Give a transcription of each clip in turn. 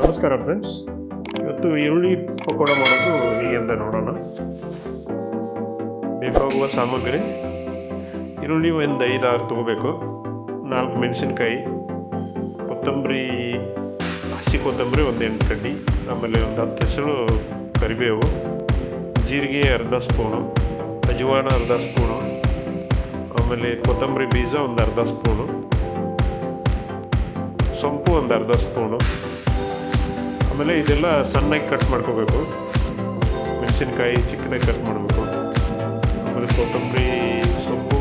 ನಮಸ್ಕಾರ ಫ್ರೆಂಡ್ಸ್ ಇವತ್ತು ಈರುಳ್ಳಿ ಪಕೋಡ ಮಾಡೋದು ಹೇಗೆ ಅಂತ ನೋಡೋಣ. ಬೇಕಾಗುವ ಸಾಮಗ್ರಿ. ಈರುಳ್ಳಿ ಒಂದು ಐದಾರು ತಗೋಬೇಕು. ನಾಲ್ಕು ಮೆಣಸಿನ್ಕಾಯಿ, ಕೊತ್ತಂಬರಿ, ಹಸಿ ಕೊತ್ತಂಬರಿ ಒಂದು ಎಂಟು ಕಡ್ಡಿ ಆಮೇಲೆ ಒಂದು ಹತ್ತು ಹೆಸರು ಕರಿಬೇವು, ಜೀರಿಗೆ ಅರ್ಧ ಸ್ಪೂನು ಅಜವಾನ ಅರ್ಧ ಸ್ಪೂನು ಆಮೇಲೆ ಕೊತ್ತಂಬರಿ ಬೀಜ ಒಂದು ಅರ್ಧ ಸ್ಪೂನು ಸೊಂಪು ಒಂದು ಅರ್ಧ ಸ್ಪೂನು ಆಮೇಲೆ ಇದೆಲ್ಲ ಸಣ್ಣಗೆ ಕಟ್ ಮಾಡ್ಕೋಬೇಕು. ಮೆಣಸಿನ್ಕಾಯಿ ಚಿಕ್ಕನಾಗಿ ಕಟ್ ಮಾಡಬೇಕು. ಆಮೇಲೆ ಕೊತ್ತಂಬರಿ ಸೊಪ್ಪು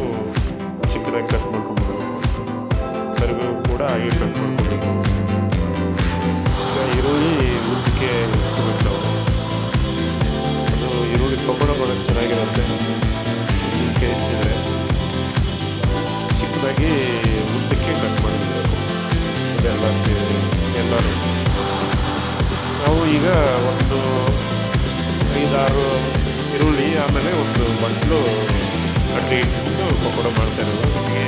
ಚಿಕ್ಕದಾಗಿ ಕಟ್ ಮಾಡ್ಕೊಬೇಕು ಕರಿಬೇವು ಕೂಡ ಹಾಗೆ ಕಟ್ ಮಾಡ್ಕೋಬೇಕು. ಈರುಳ್ಳಿ ಉದ್ದಕ್ಕೆ ಅದು ಈರುಳ್ಳಿ ಪಕೋಡ ಮಾಡೋದು ಚೆನ್ನಾಗಿರುತ್ತೆ. ಹೆಚ್ಚಿದ್ರೆ ಚಿಕ್ಕದಾಗಿ ಉದ್ದಕ್ಕೆ ಕಟ್ ಮಾಡಬೇಕು ಎಲ್ಲ ಸೇರಿ ಎಲ್ಲರೂ ನಾವು ಈಗ ಒಂದು ಐದಾರು ಈರುಳ್ಳಿ, ಆಮೇಲೆ ಒಂದು ಬಟ್ಲು ಕಡ್ಡಿ ಇಟ್ಬಿಟ್ಟು ಪಕೋಡ ಮಾಡ್ತಾ ಇರೋದು. ನಮಗೆ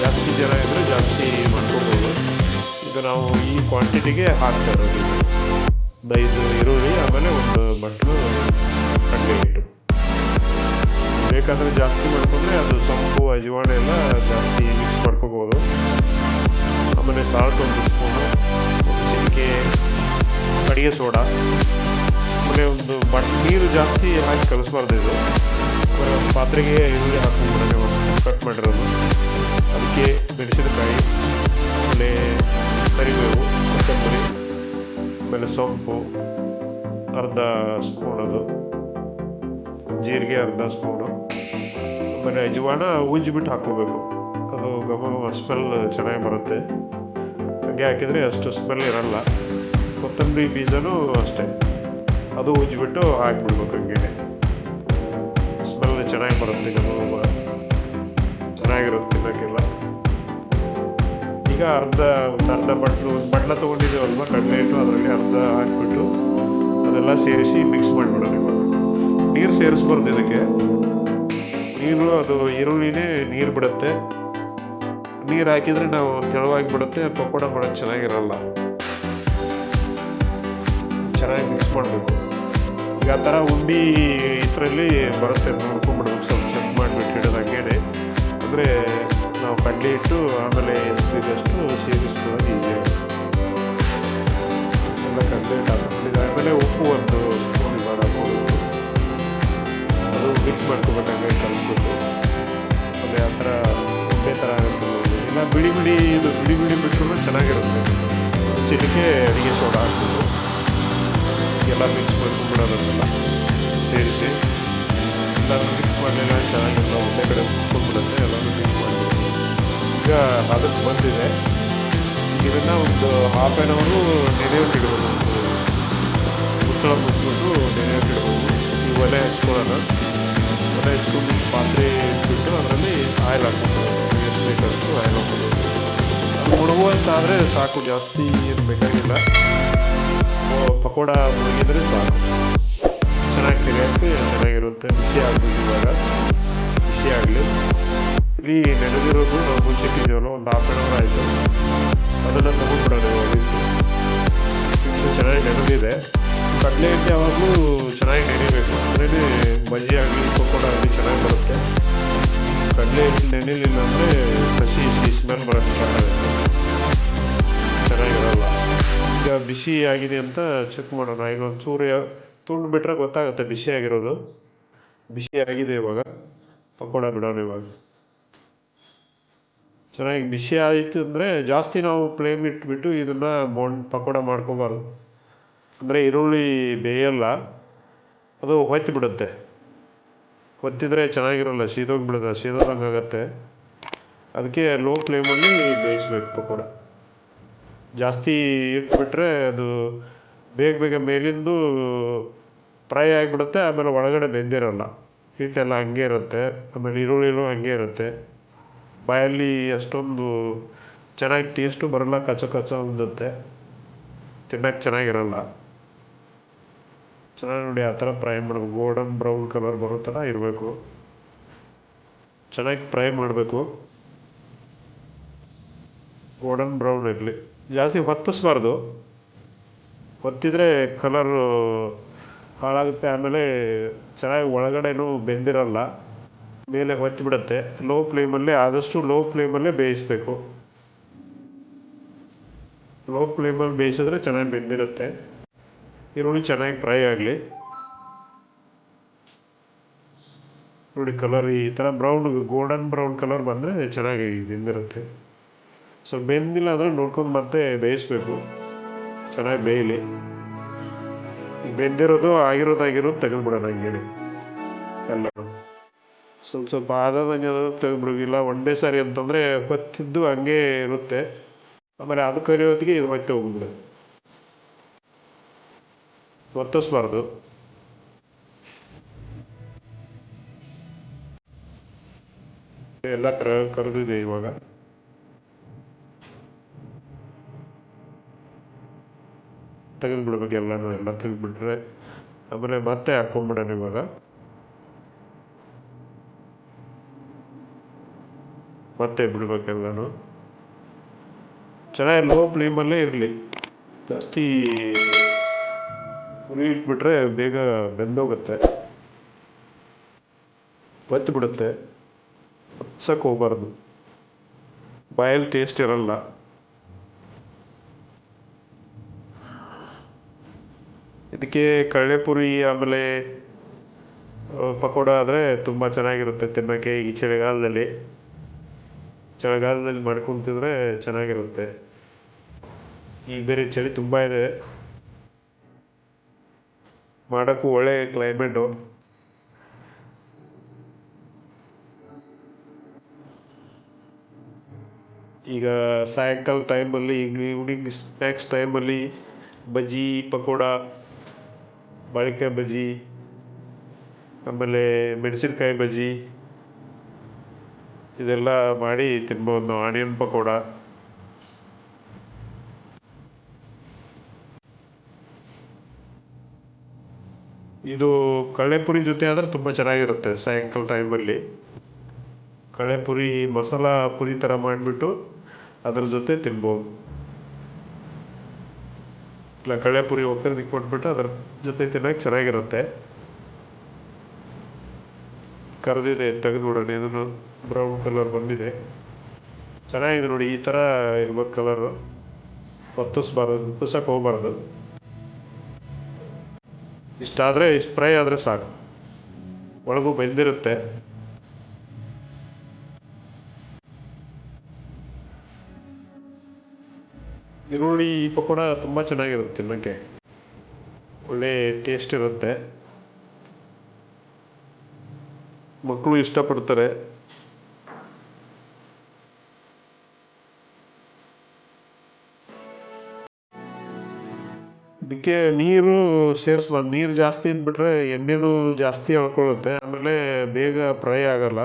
ಜಾಸ್ತಿ ಜನ ಇದ್ದರೆ ಜಾಸ್ತಿ ಮಾಡ್ಕೋಬೋದು. ಇದು ನಾವು ಈ ಕ್ವಾಂಟಿಟಿಗೆ ಹಾಕ್ತಾ ಇರೋದು. ಐದು ಈರುಳ್ಳಿ, ಆಮೇಲೆ ಒಂದು ಬಟ್ಲು ಕಡಲೆ ಹಿಟ್ಟು ಬೇಕಾದರೆ ಜಾಸ್ತಿ ಮಾಡ್ಕೊಂಡ್ರೆ ಅದು ಸೊಪ್ಪು ಅಜವಾಣೆ ಎಲ್ಲ ಜಾಸ್ತಿ ಮಿಕ್ಸ್ ಮಾಡ್ಕೋಬೋದು. ಆಮೇಲೆ ಸಾಲ್ಟ್ ಒಂದು ಸ್ಪೂನು ಅಡುಗೆ ಸೋಡಾ. ಆಮೇಲೆ ಒಂದು ಬಟ್ ನೀರು ಜಾಸ್ತಿ ಹಾಕಿ ಕಲಿಸ್ಬಾರ್ದು ಇದು. ಪಾತ್ರೆಗೆ ಈರುಳ್ಳಿ ಹಾಕ್ಕೊಂಡ್ಬಿಡೋಣ ಕಟ್ ಮಾಡಿರೋದು. ಅದಕ್ಕೆ ಮೆಣಸಿನಕಾಯಿ, ಆಮೇಲೆ ಕರಿಬೇವು, ಕೊತ್ತಂಬರಿ, ಆಮೇಲೆ ಸೊಪ್ಪು ಅರ್ಧ ಸ್ಪೂನ್ ಅದು. ಜೀರಿಗೆ ಅರ್ಧ ಸ್ಪೂನು. ಆಮೇಲೆ ಅಜವಾನ ಉಜ್ಜಿಬಿಟ್ಟು ಹಾಕೋಬೇಕು ಅದು ಗಮ ಸ್ಮೆಲ್ ಚೆನ್ನಾಗಿ ಬರುತ್ತೆ. ಹಾಗೆ ಹಾಕಿದರೆ ಅಷ್ಟು ಸ್ಮೆಲ್ ಇರಲ್ಲ. ಕೊತ್ತಂಬರಿ ಬೀಜನೂ ಅಷ್ಟೇ. ಅದು ಉಜ್ಜಿಬಿಟ್ಟು ಹಾಕ್ಬಿಡ್ಬೇಕು ಹಂಗೆ. ಸ್ಮೆಲ್ ಚೆನ್ನಾಗಿ ಬರುತ್ತೆ ಘಮ ಚೆನ್ನಾಗಿರುತ್ತೆ ತಿನ್ನೋಕ್ಕೆಲ್ಲ ಈಗ ಅರ್ಧ, ಒಂದು ಅರ್ಧ ಬಟ್ಲು ಒಂದು ಬಟ್ಲ ತೊಗೊಂಡಿದ್ದೀವಲ್ವ, ಕಡಲೆ ಇಟ್ಟು ಅದರಲ್ಲಿ ಅರ್ಧ ಹಾಕ್ಬಿಟ್ಟು ಅದೆಲ್ಲ ಸೇರಿಸಿ ಮಿಕ್ಸ್ ಮಾಡಿಬಿಡೋದು ಇವಾಗ. ನೀರು ಸೇರಿಸ್ಬಾರ್ದು ಇದಕ್ಕೆ. ನೀರು, ಅದು ಈರುಳ್ಳಿನೇ ನೀರು ಬಿಡುತ್ತೆ. ನೀರು ಹಾಕಿದರೆ ನಾವು ತೆಳುವಾಗಿ ಬಿಡುತ್ತೆ, ಪಕೋಡ ಮಾಡೋಕ್ಕೆ ಚೆನ್ನಾಗಿರಲ್ಲ. ಚೆನ್ನಾಗಿ ಮಿಕ್ಸ್ ಮಾಡಬೇಕು. ಈಗ ಆ ಥರ ಉಂಡಿ ಇದರಲ್ಲಿ ಬರುತ್ತೆ ನೋಡ್ಕೊಂಡ್ಬಿಡ್ಬೇಕು ಸ್ವಲ್ಪ ಚೆಕ್ ಮಾಡಿಬಿಟ್ಟು ಇಡೋದು ಹೇಳಿ ಅಂದರೆ ನಾವು ಕಡ್ಲೆ ಇಟ್ಟು ಆಮೇಲೆ ಎಷ್ಟಿದಷ್ಟು ಸೇರಿಸ್ಕೊಳ್ಳೋದು ಈಸಿ ಎಲ್ಲ ಕಡ್ಲೆ ಹಾಕೊಂಡಿದ್ದು ಆಮೇಲೆ ಉಪ್ಪು ಒಂದು ಸ್ಪೂನ್ ಇವಾಗ ಅದು ಮಿಕ್ಸ್ ಮಾಡ್ಕೊಬೇಕು ಹಂಗೆ ಕಲಿಸ್ಬಿಟ್ಟು ಅದೇ ಆ ಥರ ಒಂದೇ ಥರ ಆಗುತ್ತೆ. ಇಲ್ಲ, ಬಿಡಿ ಬಿಡಿ, ಇದು ಬಿಡಿ ಬಿಡಿ ಬಿಟ್ಟರು ಚೆನ್ನಾಗಿರುತ್ತೆ. ಚಿಟಿಕೆ ಅಡಿಗೆ ಸೋಡಾ ಹಾಕ್ಬಿಟ್ಟು. ಎಲ್ಲ ಮಿಕ್ಸ್ ಮಾಡ್ಕೊಂಡ್ಬಿಡೋದನ್ನೆಲ್ಲ ಸೇರಿಸಿ ಎಲ್ಲ ಮಿಕ್ಸ್ ಮಾಡಲಿಲ್ಲ ಚೆನ್ನಾಗಿಲ್ಲ ಒಂದೇ ಕಡೆ ಕುತ್ಕೊಂಡ್ಬಿಡುತ್ತೆ ಎಲ್ಲನೂ ಮಿಕ್ಸ್ ಮಾಡಬೇಕು ಈಗ ಅದಕ್ಕೆ ಬಂದಿದೆ ಇದನ್ನು ಒಂದು ಹಾಫ್ ಆ್ಯನ್ ಅವರು ನೆನೆಯೋಕೆ ಇಡ್ಬೋದು ಮುಚ್ಚಳ ಮುಚ್ಚಿಬಿಟ್ಟು ನೆನೆಯೋಕೆ ಇಡ್ಬೋದು ಈ ಒಲೆ ಹಚ್ಕೊಳ್ಳೋಣ ಒಲೆ ಹಚ್ಕೊಂಡು ಪಾತ್ರೆ ಇಟ್ಬಿಟ್ಟು ಅದರಲ್ಲಿ ಆಯಿಲ್ ಹಾಕ್ಬೋದು ಎಷ್ಟು ಬೇಕಷ್ಟು ಆಯಿಲ್ ಹಾಕ್ಬೋದು ಅದು ಮುಳುಗುವಂತಾದರೆ ಸಾಕು ಜಾಸ್ತಿ ಏನು ಬೇಕಾಗಿಲ್ಲ ಪಕೋಡ ಮುಗಿದ್ರೆ ಸಾಕು. ಚೆನ್ನಾಗಿ ತಿನ್ನೋಕ್ಕೆ ಚೆನ್ನಾಗಿರುತ್ತೆ. ಬಿಸಿ ಆಗ್ಬೋದು ಇವಾಗ. ಬಿಸಿ ಆಗಲಿ. ಇಲ್ಲಿ ನೆನೆದಿರೋದು ನಾವು ಮುಚ್ಚಿಟ್ಟಿದ್ದೀವಲ್ಲ ಒಂದು ಹಾಫ್ ಆನ್ ಅವರ್ ಆಯಿತು. ಅದನ್ನು ತಗೊಂಡ್ಬಿಡೋಣ ಇವಾಗ. ಚೆನ್ನಾಗಿ ನೆನೆದಿದೆ. ಕಡಲೆ ಹಿಟ್ಟು ಯಾವಾಗಲೂ ಚೆನ್ನಾಗಿ ನೆನೆಯಬೇಕು ಅಂದರೆ ಬಜ್ಜಿ ಆಗಲಿ, ಪಕೋಡ ಆಗಲಿ ಚೆನ್ನಾಗಿ ಬರುತ್ತೆ. ಕಡಲೆ ಹಿಟ್ಟು ನೆನೆಯಲಿಲ್ಲ ಅಂದರೆ ಹಸಿ ಸ್ಮೆಲ್ ಬರೋಕ್ಕೆ ಸ್ಟಾರ್ಟ್ ಆಗುತ್ತೆ. ಬಿಸಿ ಆಗಿದೆ ಅಂತ ಚೆಕ್ ಮಾಡೋಣ. ಈಗ ಒಂದು ಸೂರ್ಯ ತುಂಡು ಬಿಟ್ಟರೆ ಗೊತ್ತಾಗುತ್ತೆ ಬಿಸಿ ಆಗಿರೋದು. ಬಿಸಿ ಆಗಿದೆ ಇವಾಗ. ಪಕೋಡ ಬಿಡೋಣ ಇವಾಗ. ಚೆನ್ನಾಗಿ ಬಿಸಿ ಆಯಿತು ಅಂದರೆ ಜಾಸ್ತಿ ನಾವು ಫ್ಲೇಮ್ ಇಟ್ಬಿಟ್ಟು ಇದನ್ನು ಬೋಂಡ್ ಪಕೋಡ ಮಾಡ್ಕೋಬಾರ್ದು. ಅಂದರೆ ಈರುಳ್ಳಿ ಬೇಯಲ್ಲ. ಅದು ಹೊತ್ತಿ ಬಿಡುತ್ತೆ. ಹೊತ್ತಿದ್ರೆ ಚೆನ್ನಾಗಿರಲ್ಲ ಸೀದೋಗ್ಬಿಡುತ್ತೆ ಸೀದೋದಂಗೆ ಆಗುತ್ತೆ ಅದಕ್ಕೆ ಲೋ ಫ್ಲೇಮಲ್ಲಿ ಬೇಯಿಸ್ಬೇಕು ಪಕೋಡ. ಜಾಸ್ತಿ ಇಟ್ಬಿಟ್ರೆ ಅದು ಬೇಗ ಬೇಗ ಮೇಲಿಂದು ಫ್ರೈ ಆಗಿಬಿಡುತ್ತೆ, ಆಮೇಲೆ ಒಳಗಡೆ ಬೆಂದಿರೋಲ್ಲ. ಹೀಟೆಲ್ಲ ಹಂಗೆ ಇರುತ್ತೆ, ಆಮೇಲೆ ಈರುಳ್ಳಿನೂ ಹಂಗೆ ಇರುತ್ತೆ. ಬಾಯಲ್ಲಿ ಅಷ್ಟೊಂದು ಚೆನ್ನಾಗಿ ಟೇಸ್ಟು ಬರೋಲ್ಲ, ಕಚ್ಚ ಕಚ್ಚ ಹೊಂದುತ್ತೆ ತಿನ್ನೋಕ್ಕೆ ಚೆನ್ನಾಗಿರಲ್ಲ. ಚೆನ್ನಾಗಿ ನೋಡಿ ಆ ಥರ ಫ್ರೈ ಮಾಡಬೇಕು. ಗೋಲ್ಡನ್ ಬ್ರೌನ್ ಕಲರ್ ಬರೋ ಥರ ಇರಬೇಕು. ಚೆನ್ನಾಗಿ ಫ್ರೈ ಮಾಡಬೇಕು. ಗೋಲ್ಡನ್ ಬ್ರೌನ್ ಇರಲಿ. ಜಾಸ್ತಿ ಹೊತ್ತಿಸ್ಬಾರ್ದು. ಹೊತ್ತಿದ್ರೆ ಕಲರು ಹಾಳಾಗುತ್ತೆ, ಆಮೇಲೆ ಚೆನ್ನಾಗಿ ಒಳಗಡೆನೂ ಬೆಂದಿರಲ್ಲ. ಮೇಲೆ ಹೊತ್ತಿಬಿಡುತ್ತೆ ಲೋ ಫ್ಲೇಮಲ್ಲೇ ಆದಷ್ಟು ಲೋ ಫ್ಲೇಮಲ್ಲೇ ಬೇಯಿಸಬೇಕು. ಲೋ ಫ್ಲೇಮಲ್ಲಿ ಬೇಯಿಸಿದ್ರೆ ಚೆನ್ನಾಗಿ ಬೆಂದಿರುತ್ತೆ. ಈರುಳ್ಳಿ ಚೆನ್ನಾಗಿ ಫ್ರೈ ಆಗಲಿ. ನೋಡಿ ಕಲರ್ ಈ ಥರ ಬ್ರೌನ್ ಗೋಲ್ಡನ್ ಬ್ರೌನ್ ಕಲರ್ ಬಂದರೆ ಚೆನ್ನಾಗಿ ಬೆಂದಿರುತ್ತೆ. ಸೊ ಬೆಂದಿಲ್ಲ ಅಂದರೆ ನೋಡ್ಕೊಂಡು ಮತ್ತೆ ಬೇಯಿಸ್ಬೇಕು. ಚೆನ್ನಾಗಿ ಬೇಯಲಿ. ಬೆಂದಿರೋದು ಆಗಿರೋದು ತೆಗೆದುಬಿಡೋಣ ಹಂಗೇನೆ ಎಲ್ಲ. ಸ್ವಲ್ಪ ಸ್ವಲ್ಪ ಆದಂಗೆ ತೆಗೆದ್ಬಿಡು ಇಲ್ಲ ಒಂದೇ ಸಾರಿ ಅಂತಂದರೆ ಹೊತ್ತಿದ್ದು ಹಂಗೆ ಇರುತ್ತೆ. ಆಮೇಲೆ ಅದು ಕರಿಯೋತ್ತಿಗೆ ಇದು ಮತ್ತೆ ಹೋಗ್ಬಿಡೋದು ಒತ್ತಿಸ್ಬಾರ್ದು. ಎಲ್ಲ ಕರ ಕರೆದಿದೆ ಇವಾಗ. ತೆಗೆದುಬಿಡ್ಬೇಕು ಎಲ್ಲನೂ ಎಲ್ಲ ತೆಗೆದುಬಿಟ್ರೆ ಆಮೇಲೆ ಮತ್ತೆ ಹಾಕ್ಕೊಂಡ್ಬಿಡೋಣ ಇವಾಗ. ಮತ್ತೆ ಬಿಡ್ಬೇಕೆಲ್ಲನೂ ಚೆನ್ನಾಗಿ ಲೋ ಫ್ಲೇಮಲ್ಲೇ ಇರಲಿ. ಜಾಸ್ತಿ ಉರಿ ಇಟ್ಬಿಟ್ರೆ ಬೇಗ ಬೆಂದೋಗುತ್ತೆ. ಬಿಡುತ್ತೆ. ಹೊತ್ಸಕ್ಕೆ ಹೋಗ್ಬಾರ್ದು. ಬಾಯಲ್ಲಿ ಟೇಸ್ಟ್ ಇರಲ್ಲ. ಇದಕ್ಕೆ ಕಡಲೆಪುರಿ ಆಮೇಲೆ ಪಕೋಡ ಆದರೆ ತುಂಬ ಚೆನ್ನಾಗಿರುತ್ತೆ ತಿನ್ನೋಕ್ಕೆ ಈ ಚಳಿಗಾಲದಲ್ಲಿ. ಚಳಿಗಾಲದಲ್ಲಿ ಮಾಡ್ಕೊಂಡು ತಿಂದರೆ ಚೆನ್ನಾಗಿರುತ್ತೆ. ಈಗ ಬೇರೆ ಚಳಿ ತುಂಬ ಇದೆ. ಮಾಡೋಕ್ಕೂ ಒಳ್ಳೆ ಕ್ಲೈಮೇಟು ಈಗ ಸಾಯಂಕಾಲ ಟೈಮಲ್ಲಿ ಈಗ ಈವ್ನಿಂಗ್ ಸ್ನ್ಯಾಕ್ಸ್ ಟೈಮಲ್ಲಿ ಬಜ್ಜಿ, ಪಕೋಡ ಬಾಳೆಕಾಯಿ ಬಜ್ಜಿ, ಆಮೇಲೆ ಮೆಣಸಿನ್ಕಾಯಿ ಬಜ್ಜಿ, ಇದೆಲ್ಲ ಮಾಡಿ ತಿನ್ಬೋದು ನಾವು ಆನಿಯನ್ ಪಕೋಡ. ಇದು ಕಳೆಪುರಿ ಜೊತೆ ಆದರೆ ತುಂಬ ಚೆನ್ನಾಗಿರುತ್ತೆ ಸಾಯಂಕಾಲ ಟೈಮಲ್ಲಿ ಕಳೆಪುರಿ ಮಸಾಲ ಪುರಿ ಥರ ಮಾಡಿಬಿಟ್ಟು ಅದ್ರ ಜೊತೆ ತಿನ್ಬೋದು. ಇಲ್ಲ ಕಳೆಪುರಿ ಒಗ್ಗರಣೆ ಕೊಟ್ಬಿಟ್ಟು ಅದ್ರ ಜೊತೆ ತಿನ್ನೋಕೆ ಚೆನ್ನಾಗಿರುತ್ತೆ. ಕರೆದಿದೆ, ತೆಗೆದುಬಿಡೋಣ ಇದನ್ನು ಬ್ರೌನ್ ಕಲರ್ ಬಂದಿದೆ. ಚೆನ್ನಾಗಿದೆ ನೋಡಿ, ಈ ಥರ ಇರ್ಬೇಕು ಕಲರು ಹೊತ್ತಿಸ್ಬಾರ್ದು ಹೊತ್ತಿಸಕ್ಕೆ ಹೋಗ್ಬಾರ್ದು. ಇಷ್ಟಾದರೆ, ಇಷ್ಟು ಫ್ರೈ ಆದರೆ ಸಾಕು. ಒಳಗೂ ಬೆಂದಿರುತ್ತೆ. ಈರುಳ್ಳಿ ಪಕೋಡ ತುಂಬ ಚೆನ್ನಾಗಿರುತ್ತೆ ತಿನ್ನೋಕ್ಕೆ. ಒಳ್ಳೆ ಟೇಸ್ಟ್ ಇರುತ್ತೆ. ಮಕ್ಕಳು ಇಷ್ಟಪಡ್ತಾರೆ. ಇದಕ್ಕೆ ನೀರು ಸೇರಿಸ್ಬಾರ್ದು ನೀರು ಜಾಸ್ತಿ ಅಂದ್ಬಿಟ್ರೆ ಎಣ್ಣೆನೂ ಜಾಸ್ತಿ ಎಳ್ಕೊಳ್ಳುತ್ತೆ ಆಮೇಲೆ ಬೇಗ ಫ್ರೈ ಆಗಲ್ಲ.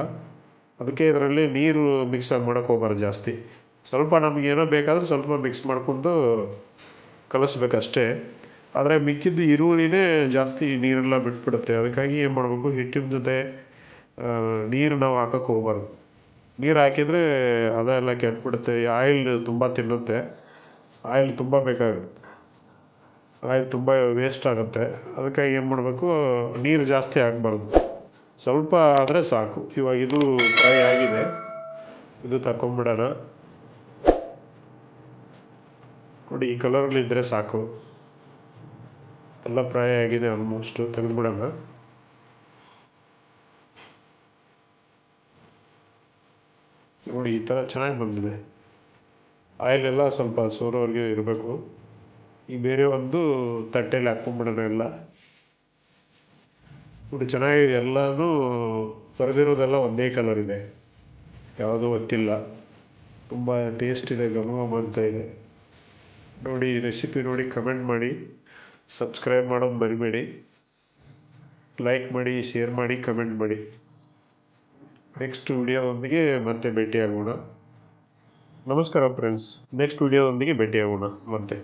ಅದಕ್ಕೆ ಇದರಲ್ಲಿ ನೀರು ಮಿಕ್ಸ್ ಮಾಡೋಕೆ ಹೋಗ್ಬಾರ್ದು ಜಾಸ್ತಿ. ಸ್ವಲ್ಪ ನಮ್ಗೆ ಏನೋ ಬೇಕಾದರೂ ಸ್ವಲ್ಪ ಮಿಕ್ಸ್ ಮಾಡ್ಕೊಂಡು ಕಲಿಸ್ಬೇಕಷ್ಟೇ. ಆದರೆ ಮಿಕ್ಕಿದ್ದು ಈರುಳ್ಳಿನೇ ಜಾಸ್ತಿ ನೀರೆಲ್ಲ ಬಿಟ್ಬಿಡುತ್ತೆ. ಅದಕ್ಕಾಗಿ ಏನು ಮಾಡಬೇಕು? ಹಿಟ್ಟಿನ ಜೊತೆ ನೀರು ನಾವು ಹಾಕಕ್ಕೆ ಹೋಗ್ಬಾರ್ದು. ನೀರು ಹಾಕಿದರೆ ಅದೆಲ್ಲ ಕೆಟ್ಬಿಡುತ್ತೆ. ಆಯಿಲ್ ತುಂಬ ತಿನ್ನುತ್ತೆ. ಆಯಿಲ್ ತುಂಬ ಬೇಕಾಗುತ್ತೆ. ಆಯಿಲ್ ತುಂಬ ವೇಸ್ಟ್ ಆಗುತ್ತೆ. ಅದಕ್ಕಾಗಿ ಏನು ಮಾಡಬೇಕು? ನೀರು ಜಾಸ್ತಿ ಹಾಕ್ಬಾರ್ದು. ಸ್ವಲ್ಪ ಆದರೆ ಸಾಕು. ಇವಾಗ ಇದು ಫ್ರೈ ಆಗಿದೆ. ಇದು ತಗೊಂಬಿಡೋಣ ನೋಡಿ, ಈ ಕಲರಲ್ಲಿ ಇದ್ದರೆ ಸಾಕು. ಎಲ್ಲ ಪ್ರಾಯ ಆಗಿದೆ ಆಲ್ಮೋಸ್ಟು ತೆಗೆದುಬಿಡೋಣ ನೋಡಿ, ಈ ಥರ ಚೆನ್ನಾಗಿ ಬಂದಿದೆ. ಆಯಿಲ್ ಎಲ್ಲ ಸ್ವಲ್ಪ ಸೋರೋವರೆಗೆ ಇರಬೇಕು. ಈ ಬೇರೆ ಒಂದು ತಟ್ಟೆಯಲ್ಲಿ ಹಾಕ್ಕೊಂಬಿಡೋಣ ಎಲ್ಲ. ನೋಡಿ ಚೆನ್ನಾಗಿ ಎಲ್ಲನೂ ಬರೆದಿರೋದೆಲ್ಲ ಒಂದೇ ಕಲರ್ ಇದೆ. ಯಾವುದೂ ಗೊತ್ತಿಲ್ಲ. ತುಂಬ ಟೇಸ್ಟ್ ಇದೆ ಘಮ ಅಂತ ಇದೆ. ನೋಡಿ ರೆಸಿಪಿ ನೋಡಿ ಕಮೆಂಟ್ ಮಾಡಿ ಸಬ್ಸ್ಕ್ರೈಬ್ ಮಾಡೋದು ಮರಿಬೇಡಿ. ಲೈಕ್ ಮಾಡಿ ಶೇರ್ ಮಾಡಿ ಕಮೆಂಟ್ ಮಾಡಿ. ನೆಕ್ಸ್ಟ್ ವಿಡಿಯೋದೊಂದಿಗೆ ಮತ್ತೆ ಭೇಟಿಯಾಗೋಣ. ನಮಸ್ಕಾರ ಫ್ರೆಂಡ್ಸ್ ನೆಕ್ಸ್ಟ್ ವಿಡಿಯೋದೊಂದಿಗೆ ಭೇಟಿಯಾಗೋಣ. ಮತ್ತೆ.